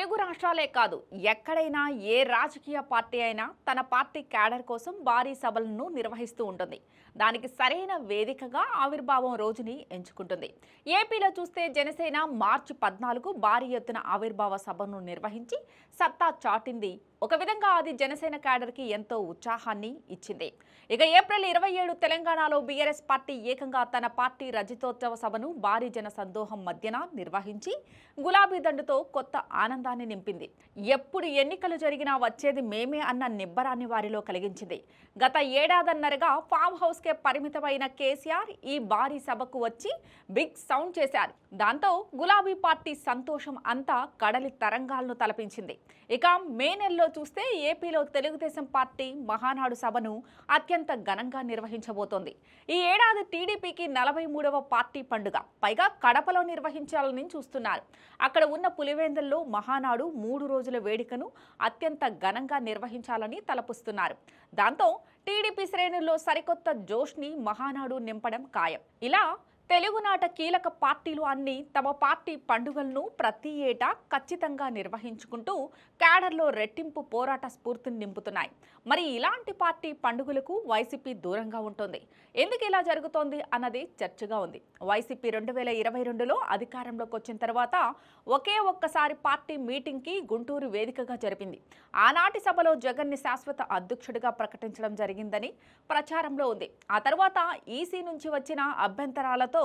తెలుగు రాష్ట్రాలే కాదు ఎక్కడైనా ఏ రాజకీయ పార్టీ అయినా తన పార్టీ క్యాడర్ కోసం భారీ సభలను నిర్వహిస్తూ ఉంటుంది. దానికి సరైన వేదికగా ఆవిర్భావం రోజుని ఎంచుకుంటుంది. ఏపీలో చూస్తే జనసేన మార్చి పద్నాలుగు భారీ ఎత్తున ఆవిర్భావ సభను నిర్వహించి సత్తా చాటింది. ఒక విధంగా అది జనసేన క్యాడర్కి ఎంతో ఉత్సాహాన్ని ఇచ్చింది. ఇక ఏప్రిల్ ఇరవై ఏడు తెలంగాణలో బీఆర్ఎస్ పార్టీ ఏకంగా తన పార్టీ రజతోత్సవ సభను భారీ జన సందోహం మధ్యన నిర్వహించి గులాబీ దండుతో కొత్త ఆనందాన్ని నింపింది. ఎప్పుడు ఎన్నికలు జరిగినా వచ్చేది మేమే అన్న నిబ్బరాన్ని వారిలో కలిగించింది. గత ఏడాదన్నరగా ఫామ్ హౌస్కే పరిమితమైన కేసీఆర్ ఈ భారీ సభకు వచ్చి బిగ్ సౌండ్ చేశారు. దాంతో గులాబీ పార్టీ సంతోషం అంతా కడలి తరంగాలను తలపించింది. ఇక మే నెలలో చూస్తే ఏపీలో తెలుగుదేశం పార్టీ మహానాడు సభను అత్యంత ఘనంగా నిర్వహించబోతోంది. ఈ ఏడాది టీడీపీకి నలభై మూడవ పార్టీ పండుగ. పైగా కడపలో నిర్వహించాలని చూస్తున్నారు. అక్కడ ఉన్న పులివెందుల్లో మహానాడు మూడు రోజుల వేడుకను అత్యంత ఘనంగా నిర్వహించాలని తలపుస్తున్నారు. దాంతో టీడీపీ శ్రేణుల్లో సరికొత్త జోష్ని మహానాడు నింపడం ఖాయం. ఇలా తెలుగునాట కీలక పార్టీలు అన్నీ తమ పార్టీ పండుగలను ప్రతి ఏటా ఖచ్చితంగా నిర్వహించుకుంటూ క్యాడర్లో రెట్టింపు పోరాట స్ఫూర్తిని నింపుతున్నాయి. మరి ఇలాంటి పార్టీ పండుగలకు వైసీపీ దూరంగా ఉంటుంది. ఎందుకు ఇలా జరుగుతోంది అన్నది చర్చగా ఉంది. వైసీపీ రెండు వేల ఇరవై రెండులో అధికారంలోకి వచ్చిన తర్వాత ఒకే ఒక్కసారి పార్టీ మీటింగ్కి గుంటూరు వేదికగా జరిపింది. ఆనాటి సభలో జగన్ని శాశ్వత అధ్యక్షుడిగా ప్రకటించడం జరిగిందని ప్రచారంలో ఉంది. ఆ తర్వాత ఈసీ నుంచి వచ్చిన అభ్యంతరాలతో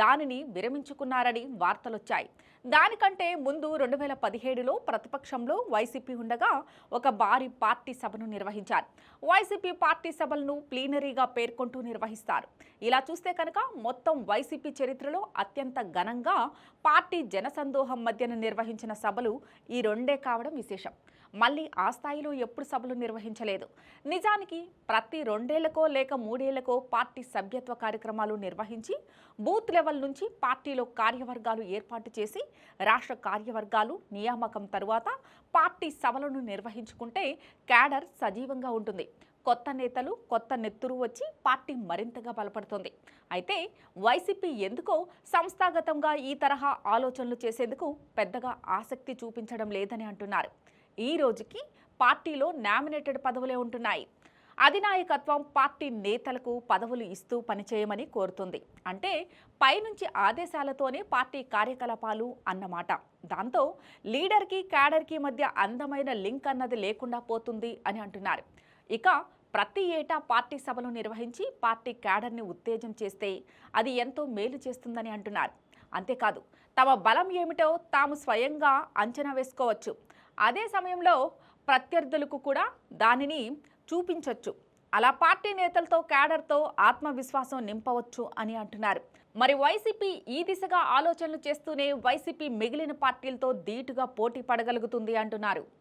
దానిని విరమించుకున్నారని వార్తలొచ్చాయి. దానికంటే ముందు రెండు వేల పదిహేడులో ప్రతిపక్షంలో వైసీపీ ఉండగా ఒక భారీ పార్టీ సభను నిర్వహించారు. వైసీపీ పార్టీ సభలను ప్లీనరీగా పేర్కొంటూ నిర్వహిస్తారు. ఇలా చూస్తే కనుక మొత్తం వైసీపీ చరిత్రలో అత్యంత ఘనంగా పార్టీ జనసందోహం మధ్యన నిర్వహించిన సభలు ఈ రెండే కావడం విశేషం. మళ్ళీ ఆ స్థాయిలో ఎప్పుడు సభలు నిర్వహించలేదు. నిజానికి ప్రతి రెండేళ్ళకో లేక మూడేళ్ళకో పార్టీ సభ్యత్వ కార్యక్రమాలు నిర్వహించి బూత్ లెవెల్ నుంచి పార్టీలో కార్యవర్గాలు ఏర్పాటు చేసి రాష్ట్ర కార్యవర్గాలు నియామకం తరువాత పార్టీ సభలను నిర్వహించుకుంటే క్యాడర్ సజీవంగా ఉంటుంది. కొత్త నేతలు కొత్త నెత్తురు వచ్చి పార్టీ మరింతగా బలపడుతుంది. అయితే వైసీపీ ఎందుకో సంస్థాగతంగా ఈ తరహా ఆలోచనలు చేసేందుకు పెద్దగా ఆసక్తి చూపించడం లేదని అంటున్నారు. ఈ రోజుకి పార్టీలో నామినేటెడ్ పదవులే ఉంటున్నాయి. అధినాయకత్వం పార్టీ నేతలకు పదవులు ఇస్తూ పనిచేయమని కోరుతుంది. అంటే పైనుంచి ఆదేశాలతోనే పార్టీ కార్యకలాపాలు అన్నమాట. దాంతో లీడర్కి క్యాడర్కి మధ్య అందమైన లింక్ అన్నది లేకుండా పోతుంది అని అంటున్నారు. ఇక ప్రతి ఏటా పార్టీ సభలు నిర్వహించి పార్టీ క్యాడర్ని ఉత్తేజం చేస్తే అది ఎంతో మేలు చేస్తుందని అంటున్నారు. అంతేకాదు తమ బలం ఏమిటో తాము స్వయంగా అంచనా వేసుకోవచ్చు. అదే సమయంలో ప్రత్యర్థులకు కూడా దానిని చూపించవచ్చు అలా పార్టీ నేతలతో క్యాడర్తో ఆత్మవిశ్వాసం నింపవచ్చు అని అంటున్నారు. మరి వైసీపీ ఈ దిశగా ఆలోచనలు చేస్తూనే వైసీపీ మిగిలిన పార్టీలతో ధీటుగా పోటీ పడగలుగుతుంది అంటున్నారు.